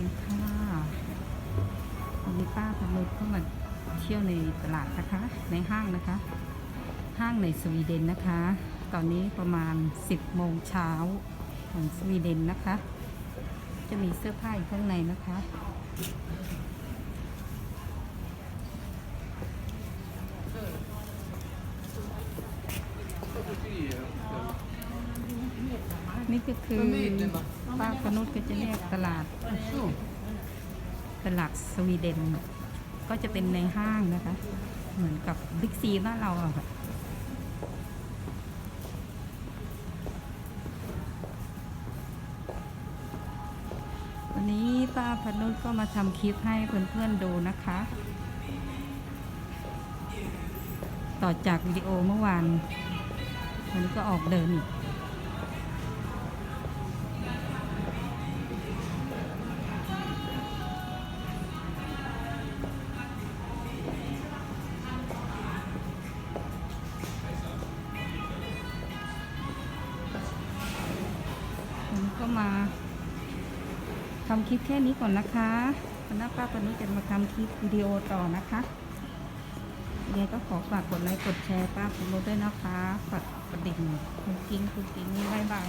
ดีค่ะวันนี้ป้าพานุชเข้ามาเที่ยวในตลาดนะคะ ในห้างนะคะ ห้างในสวีเดนนะคะ ตอนนี้ประมาณ 10โมงเช้าของสวีเดนนะคะ จะมีเสื้อผ้าอยู่ข้างในนะคะนี่ก็คือ ป้าพนุชก็จะเรียกตลาดตลาดสวีเดน ก็จะเป็นในห้างนะคะ เหมือนกับบิ๊กซีบ้านเราอะค่ะวันนี้ป้าพนุชก็มาทำคลิปให้เพื่อนๆดูนะคะ ต่อจากวิดีโอเมื่อวานวันนี้ก็ออกเดินอีก ก็มาทำคลิปแค่นี้ก่อนนะคะวันหน้าป้าปนุชจะมาทำคลิปวิดีโอต่อนะคะยังไงก็ขอฝากกดไลค์กดแชร์ป้าปนุชด้วยนะคะฝากกระดิ่งคุณกิ้งคุณกิ้งบ๊ายบาย